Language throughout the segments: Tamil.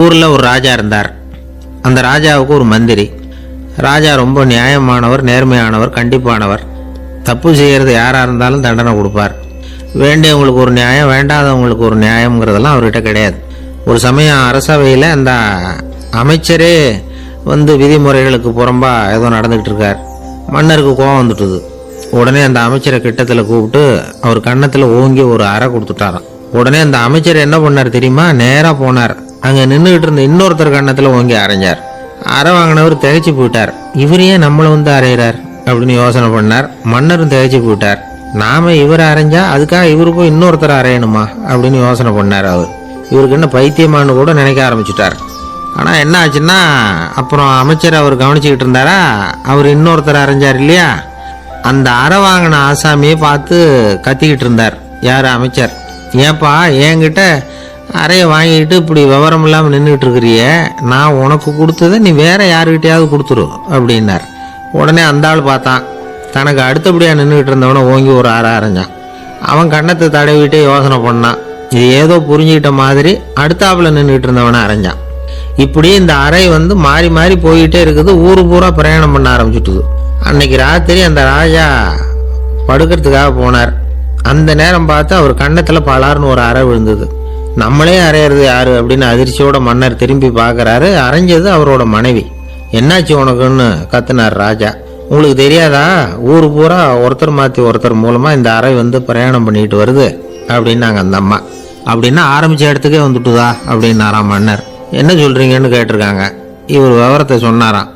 ஊரில் ஒரு ராஜா இருந்தார். அந்த ராஜாவுக்கு ஒரு மந்திரி. ராஜா ரொம்ப நியாயமானவர் நேர்மையானவர் கண்டிப்பானவர். தப்பு செய்கிறது யாராக இருந்தாலும் தண்டனை கொடுப்பார். வேண்டியவங்களுக்கு ஒரு நியாயம் வேண்டாதவங்களுக்கு ஒரு நியாயம்ங்கிறதெல்லாம் அவர்கிட்ட கிடையாது. ஒரு சமயம் அரசவையில் அந்த அமைச்சரே வந்து விதிமுறைகளுக்கு புறம்பாக ஏதோ நடந்துக்கிட்டு இருக்கார். மன்னருக்கு கோபம் வந்துட்டுது. உடனே அந்த அமைச்சரை கிட்டத்தில் கூப்பிட்டு அவர் கன்னத்தில் ஓங்கி ஒரு அறை கொடுத்துட்டாராம். உடனே அந்த அமைச்சர் என்ன பண்ணார் தெரியுமா? நேராக போனார். அங்கே நின்றுகிட்டு இருந்த இன்னொருத்தர் கன்னத்தில் ஓங்கி அரைஞ்சார். அறை வாங்கினவர் திகைச்சு போயிட்டார். இவர் ஏன் நம்மளை வந்து அரைகிறார் அப்படின்னு யோசனை பண்ணார். மன்னரும் திகைச்சு போயிட்டார். நாம இவர் அரைஞ்சா அதுக்காக இவரு போய் இன்னொருத்தர் அரையணுமா? அப்படின்னு யோசனை பண்ணார் அவர். இவருக்கு என்ன பைத்தியமானு கூட நினைக்க ஆரம்பிச்சிட்டார். ஆனால் என்ன ஆச்சுன்னா அப்புறம் அமைச்சர் அவர் கவனிச்சுக்கிட்டு இருந்தாரா? அவர் இன்னொருத்தர் அரைஞ்சார் இல்லையா? அந்த அறை வாங்கின ஆசாமியை பார்த்து கத்திக்கிட்டு இருந்தார். யார் அமைச்சர்? ஏன்பா என்கிட்ட அறையை வாங்கிட்டு இப்படி விவரம் இல்லாமல் நின்றுட்டு இருக்கிறிய நான் உனக்கு கொடுத்ததை நீ வேற யாருக்கிட்டையாவது கொடுத்துரு அப்படின்னார். உடனே அந்த ஆள் பார்த்தான். தனக்கு அடுத்தபடியாக நின்றுக்கிட்டு இருந்தவனை ஓங்கி ஒரு அறை அரைஞ்சான். அவன் கண்ணத்தை தடவிட்டே யோசனை பண்ணான். இது ஏதோ புரிஞ்சுக்கிட்ட மாதிரி அடுத்தாப்புல நின்றுட்டு இருந்தவனை அரைஞ்சான். இப்படி இந்த அறை வந்து மாறி மாறி போயிட்டே இருக்குது. ஊரு பூரா பிரயாணம் பண்ண ஆரம்பிச்சுட்டுது. அன்னைக்கு ராத்திரி அந்த ராஜா படுக்கிறதுக்காக போனார். அந்த நேரம் பார்த்து அவர் கன்னத்தில் பலார்னு ஒரு அறை விழுந்தது. நம்மளே அறையிறது யாரு அப்படின்னு அதிர்ச்சியோட மன்னர் திரும்பி பார்க்குறாரு. அரைஞ்சது அவரோட மனைவி. என்னாச்சு உனக்குன்னு? கத்துனார் ராஜா. உங்களுக்கு தெரியாதா? ஊர் பூரா ஒருத்தர் மாற்றி ஒருத்தர் மூலமாக இந்த அறை வந்து பிரயாணம் பண்ணிட்டு வருது அப்படின்னாங்க அந்த அம்மா. அப்படின்னா ஆரம்பிச்ச இடத்துக்கே வந்துட்டுதா? அப்படின்னாராம் மன்னர். என்ன சொல்கிறீங்கன்னு கேட்டிருக்காங்க. இவர் விவரத்தை சொன்னாராம்.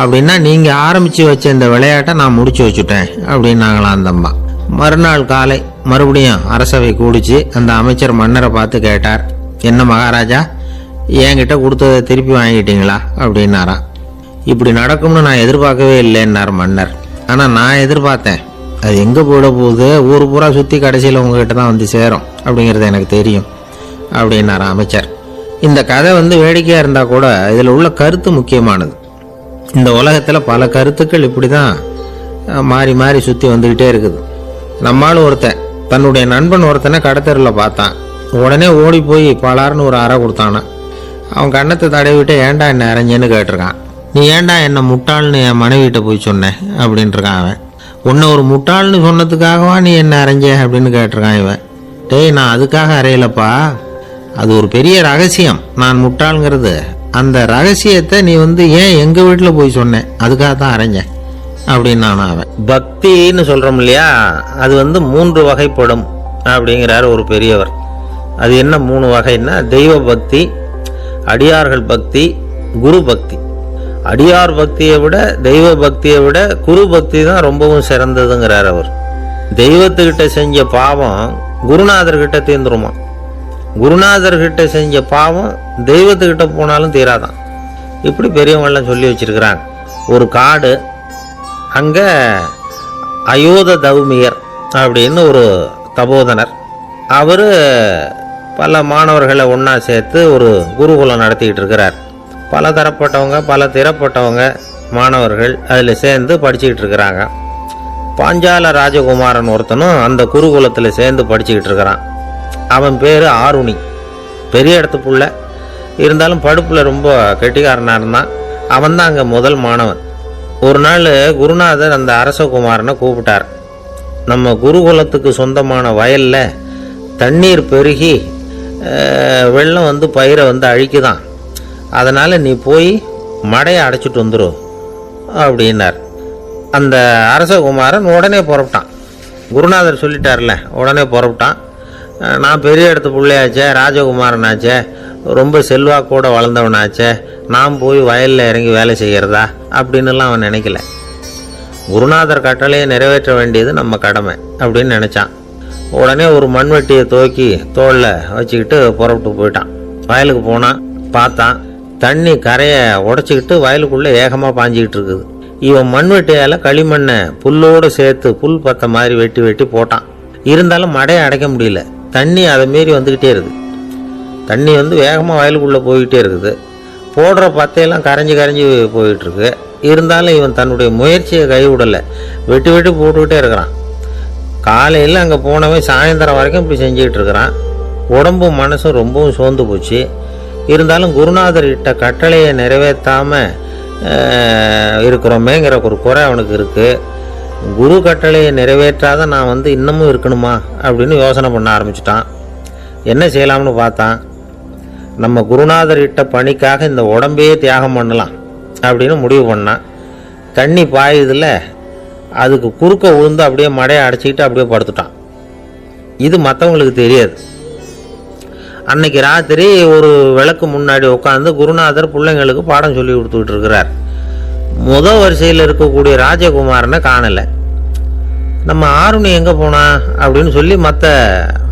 அப்படின்னா நீங்கள் ஆரம்பித்து வச்ச இந்த விளையாட்டை நான் முடிச்சு வச்சுட்டேன் அப்படின்னாங்களாம் அந்த அம்மா. மறுநாள் காலை மறுபடியும் அரசவை கூடிச்சு அந்த அமைச்சர் மன்னரை பார்த்து கேட்டார் என்ன மகாராஜா என்கிட்ட கொடுத்ததை திருப்பி வாங்கிட்டீங்களா? அப்படின்னாரா. இப்படி நடக்கும்னு நான் எதிர்பார்க்கவே இல்லைன்னார் மன்னர். ஆனால் நான் எதிர்பார்த்தேன். அது எங்கே போயிட போகுது? ஊர் பூரா சுற்றி கடைசியில் உங்ககிட்ட தான் வந்து சேரும் அப்படிங்கிறது எனக்கு தெரியும் அப்படின்னார் அமைச்சர். இந்த கதை வந்து வேடிக்கையாக இருந்தால் கூட இதில் உள்ள கருத்து முக்கியமானது. இந்த உலகத்தில் பல கருத்துக்கள் இப்படி தான் மாறி மாறி சுற்றி வந்துக்கிட்டே இருக்குது. நம்மால் ஒருத்தன் தன்னுடைய நண்பன் ஒருத்தனை கடத்தரில் பார்த்தான். உடனே ஓடி போய் பலார்னு ஒரு அறை கொடுத்தானா. அவன் கண்ணத்தை தடவிட்டு ஏன்டா என்ன அரைஞ்சேன்னு கேட்டிருக்கான். நீ ஏன்டா என்ன முட்டாள்னு என் மனைவிட்ட போய் சொன்னேன் அப்படின்ட்டுருக்கான் அவன். உன்னை ஒரு முட்டாள்னு சொன்னதுக்காகவா நீ என்ன அரைஞ்ச? அப்படின்னு கேட்டிருக்கான் இவன். டேய் நான் அதுக்காக அறையலப்பா அது ஒரு பெரிய ரகசியம். நான் முட்டாளுங்கிறது. அந்த ரகசியத்தை நீ வந்து ஏன் எங்கள் வீட்டில் போய் சொன்னேன் அதுக்காக தான் அரைஞ்சேன். அப்படின்னு நான் அவன் பக்தின்னு சொல்கிறோம் இல்லையா? அது வந்து மூன்று வகைப்படும் அப்படிங்கிறார் ஒரு பெரியவர். அது என்ன மூணு வகைன்னா தெய்வ பக்தி அடியார்கள் பக்தி குரு பக்தி. அடியார் பக்தியை விட தெய்வ பக்தியை விட குரு பக்தி தான் ரொம்பவும் சிறந்ததுங்கிறார் அவர். தெய்வத்துக்கிட்ட செஞ்ச பாவம் குருநாதர்கிட்ட தீர்ந்துருமா? குருநாதர்கிட்ட செஞ்ச பாவம் தெய்வத்துக்கிட்ட போனாலும் தீராதான். இப்படி பெரியவங்களாம் சொல்லி வச்சிருக்கிறாங்க. ஒரு காடு அங்கே அயோத தௌமியர் அப்படின்னு ஒரு தபோதனர். அவர் பல மாணவர்களை ஒன்றா சேர்த்து ஒரு குருகுலம் நடத்திக்கிட்டு இருக்கிறார். பல தரப்பட்டவங்க பல திறப்பட்டவங்க மாணவர்கள் அதில் சேர்ந்து படிச்சுக்கிட்டு இருக்கிறாங்க. பாஞ்சால ராஜகுமாரன் ஒருத்தனும் அந்த குருகுலத்தில் சேர்ந்து படிச்சுக்கிட்டு இருக்கிறான். அவன் பேர் ஆருணி. பெரிய இடத்து புள்ள இருந்தாலும் படுப்பில் ரொம்ப கெட்டிக்காரனாக இருந்தான். அவன் தான் அங்கே முதல் மாணவன். ஒரு நாள் குருநாதர் அந்த அரசகுமாரனை கூப்பிட்டார். நம்ம குருகுலத்துக்கு சொந்தமான வயலில் தண்ணீர் பெருகி வெள்ளம் வந்து பயிரை வந்து அழிக்குதான். அதனால் நீ போய் மடையை அடைச்சிட்டு வந்துடு அப்படின்னார். அந்த அரசகுமாரன் உடனே புறப்பட்டான். குருநாதர் சொல்லிட்டார்ல உடனே புறப்பட்டான். நான் பெரிய இடத்து பிள்ளையாச்சே ராஜகுமாரனாச்சே ரொம்ப செல்வாக்கோட வளர்ந்தவனாச்சே நான் போய் வயலில் இறங்கி வேலை செய்கிறதா? அப்படின்னுலாம் அவன் நினைக்கல. குருநாதர் கட்டளையை நிறைவேற்ற வேண்டியது நம்ம கடமை அப்படின்னு நினச்சான். உடனே ஒரு மண்வெட்டியை தூக்கி தோளில் வச்சுக்கிட்டு புறப்பட்டு போயிட்டான். வயலுக்கு போனான் பார்த்தான். தண்ணி கரையை உடச்சிக்கிட்டு வயலுக்குள்ளே ஏகமாக பாஞ்சிக்கிட்டு இருக்குது. இவன் மண்வெட்டியால் களிமண்ணை புல்லோடு சேர்த்து புல் பத்த மாதிரி வெட்டி வெட்டி போட்டான். இருந்தாலும் மடையை அடைக்க முடியல. தண்ணி அதை மீறி வந்துக்கிட்டே இருக்குது. தண்ணி வந்து வேகமாக வயலுக்குள்ளே போய்கிட்டே இருக்குது. போடுற பத்தையெல்லாம் கரைஞ்சி கரைஞ்சி போயிட்டுருக்கு. இருந்தாலும் இவன் தன்னுடைய முயற்சியை கைவிடலை. வெட்டி வெட்டி போட்டுக்கிட்டே இருக்கிறான். காலையில் அங்கே போனவன் சாயந்தரம் வரைக்கும் இப்படி செஞ்சுக்கிட்டு இருக்கிறான். உடம்பும் மனசும் ரொம்பவும் சோர்ந்து போச்சு. இருந்தாலும் குருநாதர் இட்ட கட்டளையை நிறைவேற்றாமல் இருக்கிறோமேங்கிற ஒரு குறை அவனுக்கு இருக்குது குரு கட்டளையை நிறைவேற்றாத நான் வந்து இன்னமும் இருக்கணுமா அப்படின்னு யோசனை பண்ண ஆரம்பிச்சிட்டான். என்ன செய்யலாம்னு பார்த்தான். நம்ம குருநாதர் இட்ட பணிக்காக இந்த உடம்பையே தியாகம் பண்ணலாம் அப்படின்னு முடிவு பண்ணான் தண்ணி பாயுதில்ல அதுக்கு குறுக்க விழுந்து அப்படியே மடையை அடைச்சிக்கிட்டு அப்படியே படுத்துட்டான். இது மற்றவங்களுக்கு தெரியாது. அன்னைக்கு ராத்திரி ஒரு விளக்கு முன்னாடி உட்காந்து குருநாதர் பிள்ளைங்களுக்கு பாடம் சொல்லி கொடுத்துக்கிட்டு இருக்கிறார். முத வரிசையில் இருக்கக்கூடிய ராஜகுமாரனை காணலை. நம்ம ஆருணி எங்கே போனா அப்படின்னு சொல்லி மற்ற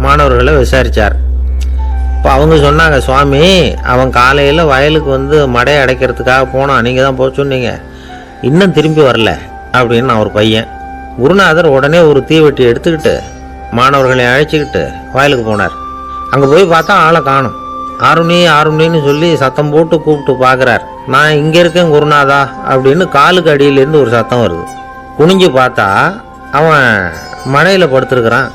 மாணவர்களை விசாரித்தார் இப்போ அவங்க சொன்னாங்க சுவாமி அவன் காலையில் வயலுக்கு வந்து மடையை அடைக்கிறதுக்காக போனான் நீங்கள் தான் போக சொன்னீங்க. இன்னும் திரும்பி வரல அப்படின்னு நான் ஒரு பையன். குருநாதர் உடனே ஒரு தீவெட்டி எடுத்துக்கிட்டு மாணவர்களை அழைச்சிக்கிட்டு வயலுக்கு போனார். அங்கே போய் பார்த்தா ஆளை காணும். ஆருணி ஆருணின்னு சொல்லி சத்தம் போட்டு கூப்பிட்டு பார்க்குறார் நான் இங்கே இருக்கேன் குருநாதா அப்படின்னு காலுக்கு அடியிலேருந்து ஒரு சத்தம் வருது. குனிஞ்சு பார்த்தா அவன் மழையில் படுத்துருக்குறான்.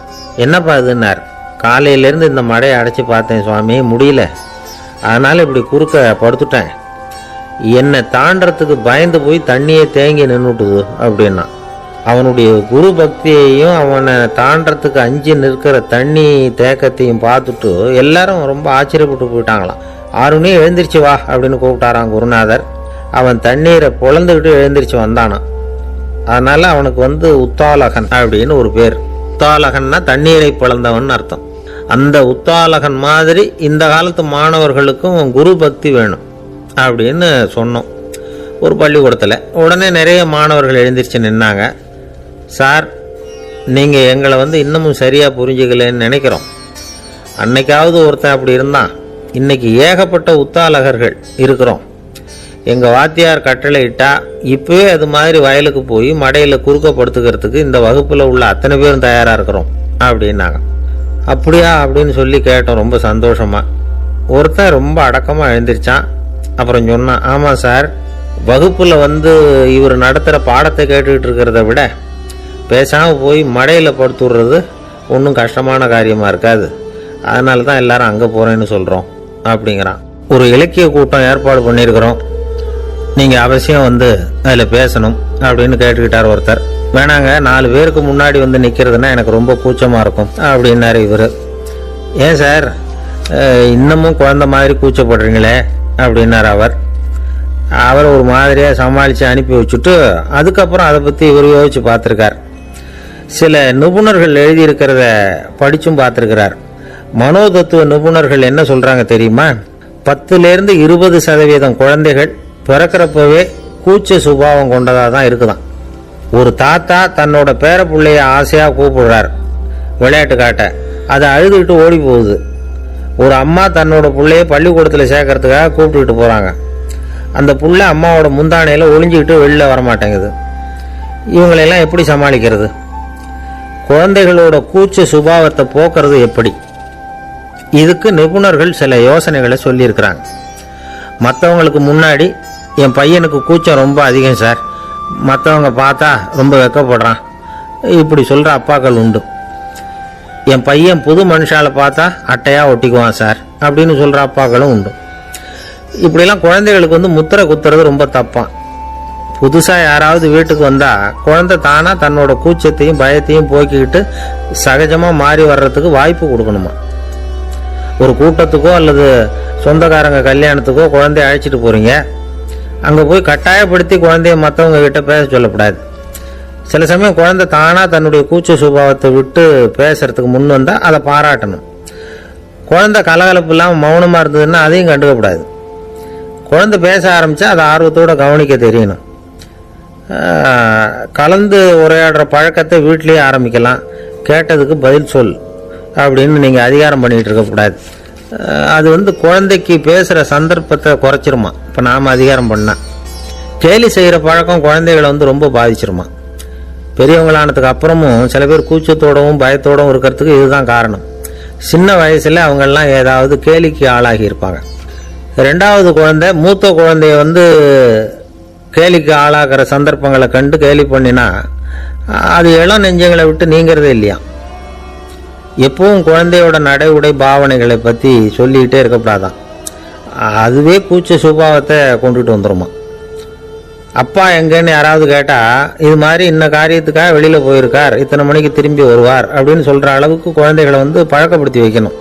என்னப்பா இதுன்னார்? காலையிலேருந்து இந்த மழையை அடைச்சி பார்த்தேன் சுவாமி. முடியல. அதனால் இப்படி குறுக்க படுத்துட்டேன். என்னை தாண்டறதுக்கு பயந்து போய் தண்ணியே தேங்கி நின்றுட்டுது அப்படின்னா. அவனுடைய குரு பக்தியையும் அவனை தாண்டறதுக்கு அஞ்சு நிற்கிற தண்ணி தேக்கத்தையும் பார்த்துட்டு எல்லாரும் ரொம்ப ஆச்சரியப்பட்டு போயிட்டாங்களாம். ஆறுனே எழுந்திரிச்சு வா அப்படின்னு கூப்பிட்டாராம் குருநாதர். அவன் தண்ணீரை பொழந்துக்கிட்டு எழுந்திரிச்சு வந்தானான் அதனால் அவனுக்கு வந்து உத்தாலகன் அப்படின்னு ஒரு பேர். உத்தாலகன்னா தண்ணீரை பிளந்தவன் அர்த்தம். அந்த உத்தாலகன் மாதிரி இந்த காலத்து மாணவர்களுக்கும் குரு பக்தி வேணும் அப்படின்னு சொன்னோம். ஒரு பள்ளிக்கூடத்தில். உடனே நிறைய மாணவர்கள் எழுந்திரிச்சு நின்னாங்க. சார் நீங்கள் எங்களை வந்து இன்னமும் சரியாக புரிஞ்சுக்கலன்னு நினைக்கிறோம். அன்னைக்காவது ஒருத்தன் அப்படி இருந்தான். இன்னைக்கு ஏகப்பட்ட உத்தாலகர்கள் இருக்கிறோம். எங்கள் வாத்தியார் கட்டளை இட்டா இப்போவே அது மாதிரி வயலுக்கு போய் மடையில் குறுக்கப்படுத்துக்கிறதுக்கு இந்த வகுப்பில் உள்ள அத்தனை பேரும் தயாராக இருக்கிறோம் அப்படின்னாங்க. அப்படியா? அப்படின்னு சொல்லி கேட்டோம் ரொம்ப சந்தோஷமாக ஒருத்தன் ரொம்ப அடக்கமாக எழுந்திரிச்சான். அப்புறம் சொன்னான் ஆமாம் சார் வகுப்பில் வந்து இவர் நடத்துகிற பாடத்தை கேட்டுக்கிட்டு இருக்கிறத விட பேசாமல் போய் மடையில் படுத்துடுறது ஒன்றும் கஷ்டமான காரியமாக இருக்காது. அதனால தான் எல்லாரும் அங்கே போகிறேன்னு சொல்கிறோம் அப்படிங்கிறான். ஒரு இலக்கிய கூட்டம் ஏற்பாடு பண்ணியிருக்கிறோம். நீங்கள் அவசியம் வந்து அதில் பேசணும் அப்படின்னு கேட்டுக்கிட்டார் ஒருத்தர். வேணாங்க நாலு பேருக்கு முன்னாடி வந்து நிற்கிறதுனா எனக்கு ரொம்ப கூச்சமாக இருக்கும் அப்படின்னாரு இவர். ஏன் சார்? இன்னமும் குழந்த மாதிரி கூச்சப்படுறீங்களே அப்படின்னார் அவர். அவர் ஒரு மாதிரியாக சமாளித்து அனுப்பி வச்சுட்டு அதுக்கப்புறம் அதை பற்றி இவர் யோசிச்சு பார்த்துருக்கார். சில நிபுணர்கள் எழுதியிருக்கிறத படித்தும் பார்த்துருக்கிறார். மனோதத்துவ நிபுணர்கள் என்ன சொல்கிறாங்க தெரியுமா? பத்துலேருந்து இருபது சதவீதம் குழந்தைகள் பிறக்கிறப்பவே கூச்ச சுபாவம் கொண்டதாக தான் இருக்குதான். ஒரு தாத்தா தன்னோட பேர பிள்ளைய ஆசையாக கூப்பிடுறார். விளையாட்டு காட்ட. அதை அழுதுகிட்டு ஓடி போகுது ஒரு அம்மா தன்னோட பிள்ளைய பள்ளிக்கூடத்தில் சேர்க்கறதுக்காக கூப்பிட்டுக்கிட்டு போகிறாங்க அந்த புள்ள அம்மாவோட முந்தானையில் ஒளிஞ்சிக்கிட்டு வெளில வர மாட்டேங்குது இவங்களெல்லாம் எப்படி சமாளிக்கிறது? குழந்தைகளோட கூச்ச சுபாவத்தை போக்குறது எப்படி? இதுக்கு நிபுணர்கள் சில யோசனைகளை சொல்லியிருக்கிறாங்க. மற்றவங்களுக்கு முன்னாடி என் பையனுக்கு கூச்சம் ரொம்ப அதிகம் சார். மற்றவங்க பார்த்தா ரொம்ப வெக்கப்படுறான். இப்படி சொல்கிற அப்பாக்கள் உண்டு. என் பையன் புது மனுஷால பார்த்தா அட்டையாக ஒட்டிக்குவான் சார். அப்படின்னு சொல்கிற அப்பாக்களும் உண்டு. இப்படிலாம் குழந்தைகளுக்கு வந்து முத்திரை குத்துறது ரொம்ப தப்பான் புதுசாக யாராவது வீட்டுக்கு வந்தால் குழந்தை தானாக தன்னோட கூச்சத்தையும் பயத்தையும் போக்கிக்கிட்டு சகஜமாக மாறி வர்றதுக்கு வாய்ப்பு கொடுக்கணுமா? ஒரு கூட்டத்துக்கோ அல்லது சொந்தக்காரங்க கல்யாணத்துக்கோ குழந்தைய அழைச்சிட்டு போகிறீங்க அங்கே போய் கட்டாயப்படுத்தி குழந்தைய மற்றவங்க கிட்ட பேச சொல்லக்கூடாது சில சமயம் குழந்தை தானாக தன்னுடைய கூச்ச சுபாவத்தை விட்டு பேசுறதுக்கு முன் வந்தால் அதை பாராட்டணும். குழந்தை கலகலப்பு இல்லாமல் மௌனமாக இருந்ததுன்னா அதையும் கண்டுக்கக்கூடாது. குழந்தை பேச ஆரம்பித்தா அதை ஆர்வத்தோட கவனிக்க தெரியணும். கலந்து உரையாடுற பழக்கத்தை வீட்டிலேயே ஆரம்பிக்கலாம். கேட்டதுக்கு பதில் சொல் அப்படின்னு நீங்கள் அதிகாரம் பண்ணிகிட்டு இருக்கக்கூடாது. அது வந்து குழந்தைக்கு பேசுகிற சந்தர்ப்பத்தை குறைச்சிருமா. இப்போ நாம் அதிகாரம் பண்ணால் கேலி செய்கிற பழக்கம் குழந்தைகளை வந்து ரொம்ப பாதிச்சிருமா. பெரியவங்களானதுக்கு அப்புறமும் சில பேர் கூச்சத்தோடவும் பயத்தோடவும் இருக்கிறதுக்கு இதுதான் காரணம். சின்ன வயசில் அவங்கெல்லாம் ஏதாவது கேலிக்கு ஆளாகி இருப்பாங்க ரெண்டாவது குழந்தை மூத்த குழந்தைய வந்து கேலிக்கு ஆளாகிற சந்தர்ப்பங்களை கண்டு கேலி பண்ணினா அது இளம் நெஞ்சங்களை விட்டு நீங்கிறதே இல்லையா. எப்பவும் குழந்தையோட நடை உடை பாவனைகளை பற்றி சொல்லிக்கிட்டே இருக்கக்கூடாதான். அதுவே கூச்ச சுபாவத்தை கொண்டுட்டு வந்துருமா. அப்பா எங்கன்னு யாராவது கேட்டால் இது மாதிரி இன்ன காரியத்துக்காக வெளியில் போயிருக்கார் இத்தனை மணிக்கு திரும்பி வருவார் அப்படின்னு சொல்கிற அளவுக்கு குழந்தைகளை வந்து பழக்கப்படுத்தி வைக்கணும்.